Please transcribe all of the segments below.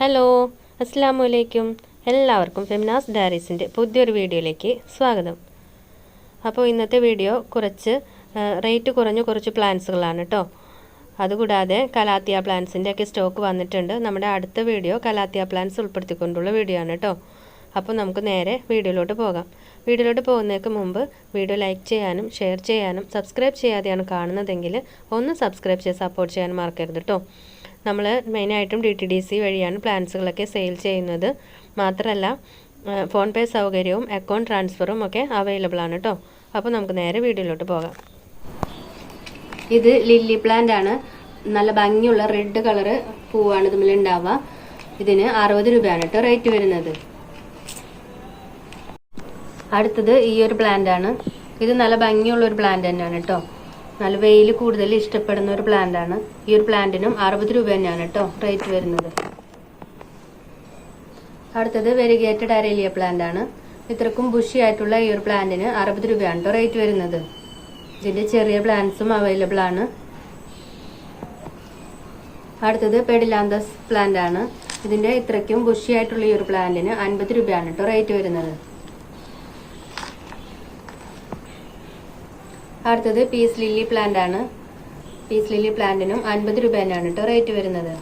Hello അസ്സാമു അലൈക്കും എല്ലാവർക്കും ഫെമിനാസ് ഡയറീസിന്റെ പുതിയൊരു വീഡിയോയിലേക്ക് സ്വാഗതം. അപ്പോൾ ഇന്നത്തെ വീഡിയോ കുറച്ച് റേറ്റ് കുറഞ്ഞ കുറച്ച് പ്ലാന്റ്സുകളാണ് കേട്ടോ അതുകൂടാതെ കലാത്തിയ പ്ലാന്റ്സിന്റെ ഒക്കെ സ്റ്റോക്ക് വന്നിട്ടുണ്ട്. നമ്മുടെ അടുത്ത വീഡിയോ കലാത്തിയ പ്ലാന്റ്സ് ഉൾപ്പെടുത്തിക്കൊണ്ടുള്ള വീഡിയോ ആണ് കേട്ടോ അപ്പോൾ നമുക്ക് നേരെ വീഡിയോയിലോട്ട് പോകാം. വീഡിയോയിലോട്ട് പോകുന്നതിന് മുമ്പ് വീഡിയോ ലൈക്ക് ചെയ്യാനും ഷെയർ ചെയ്യാനും സബ്സ്ക്രൈബ് ചെയ്യാതെയാണ് കാണുന്നതെങ്കിൽ ഒന്ന് സബ്സ്ക്രൈബ് ചെയ്ത് സപ്പോർട്ട് ചെയ്യാൻ മറക്കരുത് കേട്ടോ നമ്മൾ മെയിനായിട്ടും ഡി ടി ഡി സി വഴിയാണ് പ്ലാൻസുകളൊക്കെ സെയിൽ ചെയ്യുന്നത്. മാത്രമല്ല ഫോൺ പേ സൗകര്യവും അക്കൗണ്ട് ട്രാൻസ്ഫറും ഒക്കെ അവൈലബിൾ ആണ് കേട്ടോ അപ്പോൾ നമുക്ക് നേരെ വീഡിയോയിലോട്ട് പോകാം. ഇത് ലില്ലി പ്ലാന്റ് ആണ്. നല്ല ഭംഗിയുള്ള റെഡ് കളറ് പൂവാണ് തമ്മിൽ ഉണ്ടാവുക ഇതിന് അറുപത് രൂപയാണ് കേട്ടോ റേറ്റ് വരുന്നത്. അടുത്തത് ഈ ഒരു പ്ലാന്റ് ആണ്. ഇത് നല്ല ഭംഗിയുള്ള ഒരു പ്ലാന്റ് തന്നെയാണ് കേട്ടോ നല്ല വെയിൽ കൂടുതൽ ഇഷ്ടപ്പെടുന്ന ഒരു പ്ലാന്റ് ആണ്. ഈ ഒരു പ്ലാന്റിനും അറുപത് രൂപ തന്നെയാണ് കേട്ടോ റേറ്റ് വരുന്നത്. അടുത്തത് വെരിഗേറ്റഡ് അരേലിയ പ്ലാന്റ് ആണ്. ഇത്രക്കും ബുഷി ആയിട്ടുള്ള ഈ ഒരു പ്ലാന്റിന് അറുപത് രൂപയാണ് റേറ്റ് വരുന്നത്. ഇതിന്റെ ചെറിയ പ്ലാന്റ്സും അവൈലബിൾ ആണ്. അടുത്തത് പെഡിലാന്തസ് പ്ലാന്റ് ആണ്. ഇതിന്റെ ഇത്രയ്ക്കും ബുഷി ആയിട്ടുള്ള ഈ ഒരു പ്ലാന്റിന് അൻപത് രൂപയാണ് കേട്ടോ റേറ്റ് വരുന്നത്. അടുത്തത് പീസ് ലില്ലി പ്ലാന്റ് ആണ്. പീസ് ലില്ലി പ്ലാന്റിനും അൻപത് രൂപ തന്നെയാണ് കേട്ടോ റേറ്റ് വരുന്നത്.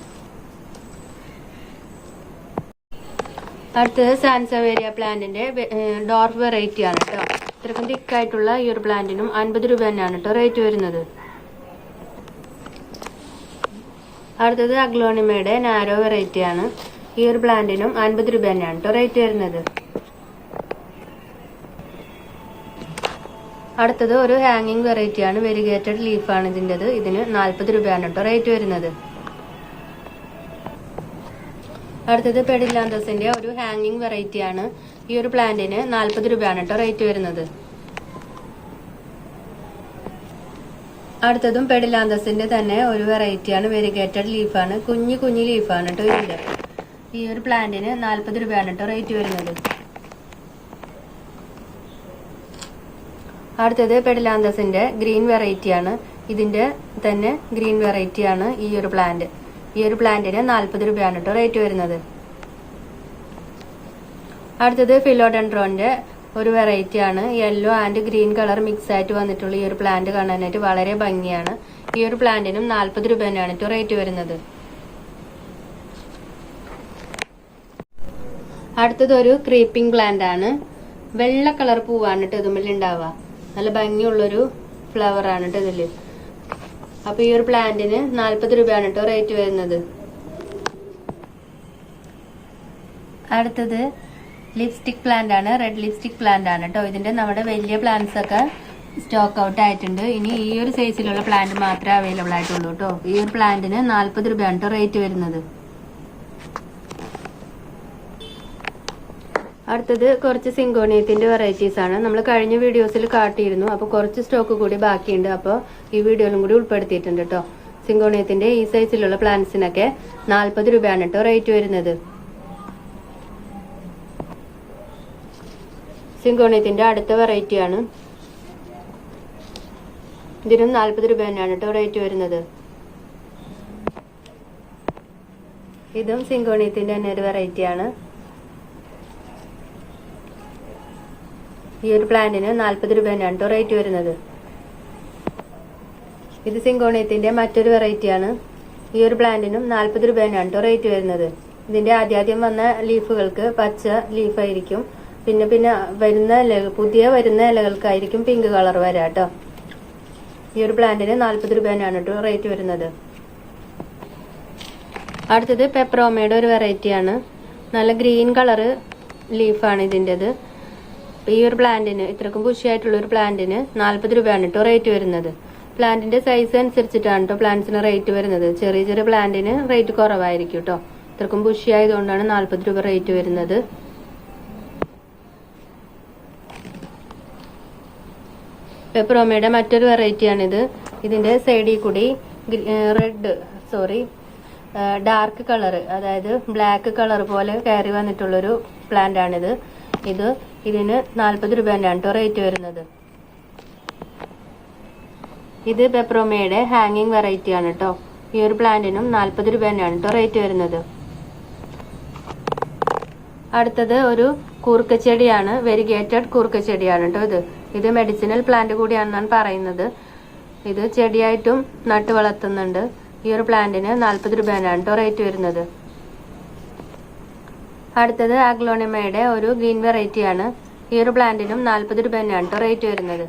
അടുത്തത് സാൻസവേരിയ പ്ലാന്റിന്റെ ഡോർഫ് വെറൈറ്റി ആണ് കേട്ടോ ഇത്രക്കും തിക്കായിട്ടുള്ള ഈ ഒരു പ്ലാന്റിനും അൻപത് രൂപ തന്നെയാണ് കേട്ടോ റേറ്റ് വരുന്നത്. അടുത്തത് അഗ്ലോണിമയുടെ നാരോ വെറൈറ്റി ആണ്. ഈ ഒരു പ്ലാന്റിനും അൻപത് രൂപ തന്നെയാണ് കേട്ടോ റേറ്റ് വരുന്നത്. അടുത്തത് ഒരു ഹാങ്ങിങ് വെറൈറ്റി ആണ്. വെരിഗേറ്റഡ് ലീഫാണ് ഇതിന്റെത്. ഇതിന് നാൽപ്പത് രൂപയാണ് കേട്ടോ റേറ്റ് വരുന്നത്. അടുത്തത് പെഡിലാന്തസിന്റെ ഒരു ഹാങ്ങിങ് വെറൈറ്റി ആണ്. ഈ ഒരു പ്ലാന്റിന് നാൽപ്പത് രൂപയാണ് കേട്ടോ റേറ്റ് വരുന്നത്. അടുത്തതും പെഡിലാന്തസിന്റെ തന്നെ ഒരു വെറൈറ്റി ആണ്. വെരിഗേറ്റഡ് ലീഫാണ് കുഞ്ഞു കുഞ്ഞു ലീഫാണ് കേട്ടോ ഇതിന്റെ. ഈ ഒരു പ്ലാന്റിന് നാൽപ്പത് രൂപയാണ് കേട്ടോ റേറ്റ് വരുന്നത്. അടുത്തത് പെഡലാന്തസിന്റെ ഗ്രീൻ വെറൈറ്റി ആണ്. ഇതിന്റെ തന്നെ ഗ്രീൻ വെറൈറ്റി ആണ് ഈ ഒരു പ്ലാന്റ്. ഈ ഒരു പ്ലാന്റിന് നാൽപ്പത് രൂപയാണ് കേട്ടോ റേറ്റ് വരുന്നത്. അടുത്തത് ഫിലോഡൻഡ്രോന്റെ ഒരു വെറൈറ്റി ആണ്. Yellow and green colour mix ആയിട്ട് വന്നിട്ടുള്ള ഈ ഒരു പ്ലാന്റ് കാണാനായിട്ട് വളരെ ഭംഗിയാണ്. ഈ ഒരു പ്ലാന്റിനും നാൽപ്പത് രൂപ തന്നെയാണ് കേട്ടോ റേറ്റ് വരുന്നത്. അടുത്തത് ഒരു ക്രീപ്പിംഗ് പ്ലാന്റ് ആണ്. വെള്ള കളർ പൂവാണ് കേട്ടോ ഇതുമ്മിൽ ഉണ്ടാവുക നല്ല ഭംഗിയുള്ളൊരു ആണ് കേട്ടോ ഇതിൽ. അപ്പൊ ഈ ഒരു പ്ലാന്റിന് നാൽപ്പത് രൂപയാണ് കേട്ടോ റേറ്റ് വരുന്നത്. അടുത്തത് ലിപ്സ്റ്റിക് പ്ലാന്റ് ആണ് റെഡ് ലിപ്സ്റ്റിക് പ്ലാന്റ് ആണ് കേട്ടോ ഇതിന്റെ നമ്മുടെ വലിയ പ്ലാന്റ്സ് ഒക്കെ സ്റ്റോക്ക് ഔട്ട് ആയിട്ടുണ്ട്. ഇനി ഈ ഒരു സൈസിലുള്ള പ്ലാന്റ് മാത്രമേ അവൈലബിൾ ആയിട്ടുള്ളൂ കേട്ടോ ഈ ഒരു പ്ലാന്റിന് നാൽപ്പത് രൂപയാണ് കേട്ടോ റേറ്റ് വരുന്നത്. അടുത്തത് കുറച്ച് സിങ്കോണിയത്തിന്റെ വെറൈറ്റീസ് ആണ്. നമ്മൾ കഴിഞ്ഞ വീഡിയോസിൽ കാട്ടിയിരുന്നു. അപ്പോൾ കുറച്ച് സ്റ്റോക്ക് കൂടി ബാക്കിയുണ്ട്. അപ്പോൾ ഈ വീഡിയോയിലും കൂടി ഉൾപ്പെടുത്തിയിട്ടുണ്ട് കേട്ടോ സിങ്കോണിയത്തിന്റെ ഈ സൈസിലുള്ള പ്ലാന്റ്സിനൊക്കെ നാൽപ്പത് രൂപയാണ് കേട്ടോ റേറ്റ് വരുന്നത്. സിങ്കോണിയത്തിന്റെ അടുത്ത വെറൈറ്റി ആണ്. ഇതിനും നാൽപ്പത് രൂപ തന്നെയാണ് കേട്ടോ റേറ്റ് വരുന്നത്. ഇതും സിങ്കോണിയത്തിന്റെ തന്നെ ഒരു വെറൈറ്റി ഈ ഒരു പ്ലാന്റിന് നാൽപ്പത് രൂപയാണ് കേട്ടോ റേറ്റ് വരുന്നത്. ഇത് സിങ്കോണിയത്തിന്റെ മറ്റൊരു വെറൈറ്റിയാണ്. ഈ ഒരു പ്ലാന്റിനും നാൽപ്പത് രൂപയാണ് കേട്ടോ റേറ്റ് വരുന്നത്. ഇതിന്റെ ആദ്യാദ്യം വന്ന ലീഫുകൾക്ക് പച്ച ലീഫായിരിക്കും. പിന്നെ പിന്നെ വരുന്ന പുതിയ വരുന്ന ഇലകൾക്കായിരിക്കും പിങ്ക് കളർ വരാം കേട്ടോ ഈ ഒരു പ്ലാന്റിന് നാൽപ്പത് രൂപയാണ് കേട്ടോ റേറ്റ് വരുന്നത്. അടുത്തത് പെപ്രോമയുടെ ഒരു വെറൈറ്റിയാണ്. നല്ല ഗ്രീൻ കളറ് ലീഫാണ് ഇതിന്റെത്. അപ്പൊ ഈ ഒരു പ്ലാന്റിന് ഇത്രക്കും പുഷിയായിട്ടുള്ള ഒരു പ്ലാന്റിന് നാൽപ്പത് രൂപയാണ് കേട്ടോ റേറ്റ് വരുന്നത്. പ്ലാന്റിന്റെ സൈസ് അനുസരിച്ചിട്ടാണ് കേട്ടോ പ്ലാന്റ്സിന് റേറ്റ് വരുന്നത്. ചെറിയ ചെറിയ പ്ലാന്റിന് റേറ്റ് കുറവായിരിക്കും കേട്ടോ ഇത്രക്കും ബുഷി ആയതുകൊണ്ടാണ് നാൽപ്പത് രൂപ റേറ്റ് വരുന്നത്. പെപ്രോമയുടെ മറ്റൊരു വെറൈറ്റിയാണിത് ഇതിന്റെ സൈഡിൽ കൂടി റെഡ് സോറി ഡാർക്ക് കളർ അതായത് ബ്ലാക്ക് കളർ പോലെ കയറി വന്നിട്ടുള്ളൊരു പ്ലാന്റ് ആണിത്. ഇത് ഇതിന് നാൽപ്പത് രൂപ തന്നെയാണ് കേട്ടോ റേറ്റ് വരുന്നത്. ഇത് പെപ്രോമയുടെ ഹാങ്ങിങ് വെറൈറ്റി ആണ് കേട്ടോ. ഈ ഒരു പ്ലാന്റിനും നാൽപ്പത് രൂപ തന്നെയാണ് കേട്ടോ റേറ്റ് വരുന്നത്. അടുത്തത് ഒരു കൂർക്കച്ചെടിയാണ്. വെരിഗേറ്റഡ് കൂർക്കച്ചെടിയാണ് കേട്ടോ ഇത്. ഇത് മെഡിസിനൽ പ്ലാന്റ് കൂടിയാണെന്നാണ് പറയുന്നത്. ഇത് ചെടിയായിട്ടും നട്ട് വളർത്തുന്നുണ്ട് ഈ ഒരു പ്ലാന്റിന് നാൽപ്പത് രൂപയാണ് കേട്ടോ റേറ്റ് വരുന്നത്. അടുത്തത് ആഗ്ലോണിമയുടെ ഒരു ഗ്രീൻ വെറൈറ്റിയാണ് ഈ ഒരു പ്ലാന്റിനും നാൽപ്പത് രൂപ തന്നെയാണ് കേട്ടോ റേറ്റ് വരുന്നത്.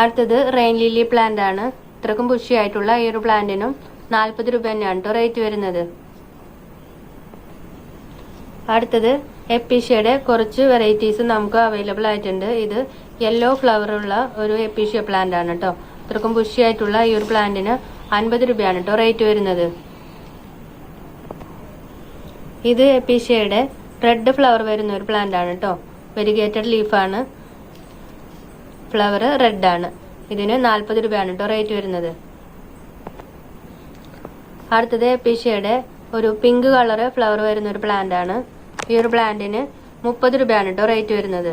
അടുത്തത് റെയിൻ ലില്ലി പ്ലാന്റ് ആണ്. ഇത്രക്കും ബുഷിയായിട്ടുള്ള ഈ ഒരു പ്ലാന്റിനും നാൽപ്പത് രൂപ തന്നെയാണ് കേട്ടോ റേറ്റ് വരുന്നത്. അടുത്തത് എപ്പീഷ്യയുടെ കുറച്ച് വെറൈറ്റീസ് നമുക്ക് അവൈലബിൾ ആയിട്ടുണ്ട്. ഇത് യെല്ലോ ഫ്ലവർ ഉള്ള ഒരു എപ്പീഷ്യ പ്ലാന്റ് ആണ് കേട്ടോ ഇത്രക്കും ബുഷിയായിട്ടുള്ള ഈ ഒരു പ്ലാന്റിന് അൻപത് രൂപയാണ് കേട്ടോ റേറ്റ് വരുന്നത്. ഇത് എപ്പീഷ്യയുടെ റെഡ് ഫ്ലവർ വരുന്ന ഒരു പ്ലാന്റ് ആണ് കേട്ടോ വെരിഗേറ്റഡ് ലീഫാണ് ഫ്ലവർ റെഡ് ആണ്. ഇതിന് നാൽപ്പത് രൂപയാണ് കേട്ടോ റേറ്റ് വരുന്നത്. അടുത്തത് എപ്പീഷ്യയുടെ ഒരു പിങ്ക് കളർ ഫ്ലവർ വരുന്ന ഒരു പ്ലാന്റ് ആണ്. ഈ ഒരു പ്ലാന്റിന് മുപ്പത് രൂപയാണ് കേട്ടോ റേറ്റ് വരുന്നത്.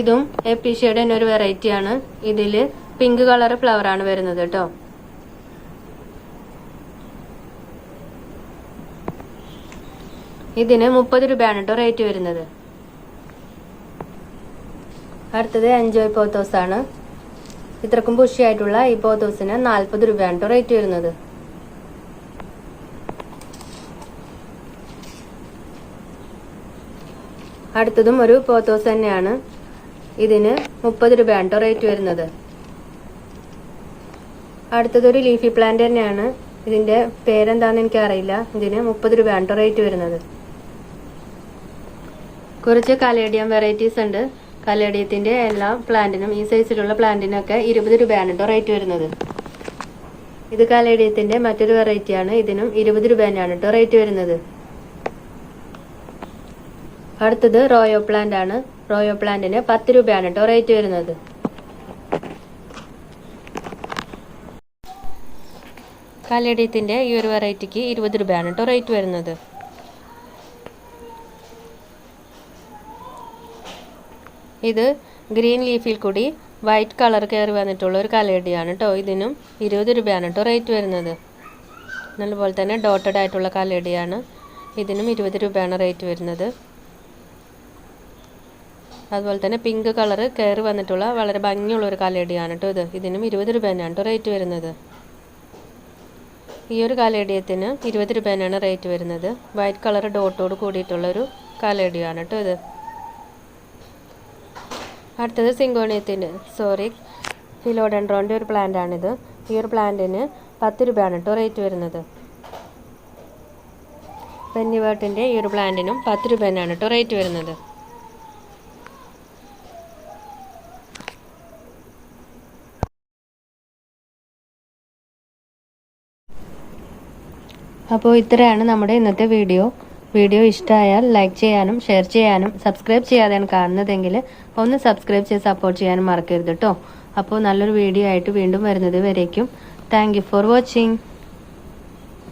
ഇതും എപ്പീഷ്യയുടെ തന്നെ ഒരു വെറൈറ്റിയാണ് ഇതിൽ പിങ്ക് കളർ ഫ്ലവർ ആണ് വരുന്നത് കേട്ടോ ഇതിന് മുപ്പത് രൂപയാണ് കേട്ടോ റേറ്റ് വരുന്നത്. അടുത്തത് എൻജോയ് പോത്തോസ് ആണ് ഇത്രക്കും പുഷിയായിട്ടുള്ള ഈ പോത്തോസിന് നാൽപ്പത് രൂപയാണ് കേട്ടോ റേറ്റ് വരുന്നത്. അടുത്തതും ഒരു പോത്തോസ് തന്നെയാണ്. ഇതിന് മുപ്പത് രൂപയാണ് കേട്ടോ റേറ്റ് വരുന്നത്. അടുത്തതൊരു ലീഫി പ്ലാന്റ് തന്നെയാണ്. ഇതിന്റെ പേരെന്താന്ന് എനിക്കറിയില്ല. ഇതിന് മുപ്പത് രൂപയാണ് കേട്ടോ റേറ്റ് വരുന്നത്. കുറച്ച് കലേഡിയം വെറൈറ്റീസ് ഉണ്ട്. കലേഡിയത്തിന്റെ എല്ലാ പ്ലാന്റിനും ഈ സൈസിലുള്ള പ്ലാന്റിനൊക്കെ ഇരുപത് രൂപയാണ് കേട്ടോ റേറ്റ് വരുന്നത്. ഇത് കലേഡിയത്തിന്റെ മറ്റൊരു വെറൈറ്റിയാണ് ഇതിനും ഇരുപത് രൂപ തന്നെയാണ് കേട്ടോ റേറ്റ് വരുന്നത്. അടുത്തത് റോയോ പ്ലാന്റ് ആണ്. റോയോ പ്ലാന്റിന് പത്ത് രൂപയാണ് കേട്ടോ റേറ്റ് വരുന്നത്. കലേഡിയത്തിന്റെ ഈ ഒരു വെറൈറ്റിക്ക് ഇരുപത് രൂപയാണ് കേട്ടോ റേറ്റ് വരുന്നത്. ഇത് ഗ്രീൻ ലീഫിൽ കൂടി വൈറ്റ് കളർ കയറി വന്നിട്ടുള്ള ഒരു കലയടിയാണ് കേട്ടോ ഇതിനും ഇരുപത് രൂപയാണ് കേട്ടോ റേറ്റ് വരുന്നത്. നല്ലപോലെ തന്നെ ഡോട്ടഡ് ആയിട്ടുള്ള കലയടിയാണ് ഇതിനും ഇരുപത് രൂപയാണ് റേറ്റ് വരുന്നത്. അതുപോലെ തന്നെ പിങ്ക് കളർ കയറി വന്നിട്ടുള്ള വളരെ ഭംഗിയുള്ള ഒരു കലേഡിയാണ് കേട്ടോ ഇത്. ഇതിനും ഇരുപത് രൂപ തന്നെയാണ് കേട്ടോ റേറ്റ് വരുന്നത്. ഈ ഒരു കാലേഡിയത്തിന് ഇരുപത് രൂപ തന്നെയാണ് റേറ്റ് വരുന്നത്. വൈറ്റ് കളർ ഡോട്ടോട് കൂടിയിട്ടുള്ളൊരു കാലേഡിയാണ് കേട്ടോ ഇത്. അടുത്തത് സിങ്കോണിയത്തിന്റെ സോറി ഫിലോഡൻഡ്രോന്റെ ഒരു പ്ലാന്റ് ആണിത്. ഈ ഒരു പ്ലാന്റിന് പത്ത് രൂപയാണ് കേട്ടോ റേറ്റ് വരുന്നത്. പെന്നിവേർട്ടിന്റെ ഈ ഒരു പ്ലാന്റിനും പത്ത് രൂപ തന്നെയാണ് കേട്ടോ റേറ്റ് വരുന്നത്. അപ്പോൾ ഇത്രയാണ് നമ്മുടെ ഇന്നത്തെ വീഡിയോ വീഡിയോ ഇഷ്ടമായാൽ ലൈക്ക് ചെയ്യാനും ഷെയർ ചെയ്യാനും സബ്സ്ക്രൈബ് ചെയ്യാതെയാണ് കാണുന്നതെങ്കിൽ ഒന്ന് സബ്സ്ക്രൈബ് ചെയ്ത് സപ്പോർട്ട് ചെയ്യാനും മറക്കരുത് കേട്ടോ അപ്പോൾ നല്ലൊരു വീഡിയോ ആയിട്ട് വീണ്ടും വരുന്നത് വരേക്കും. Thank for watching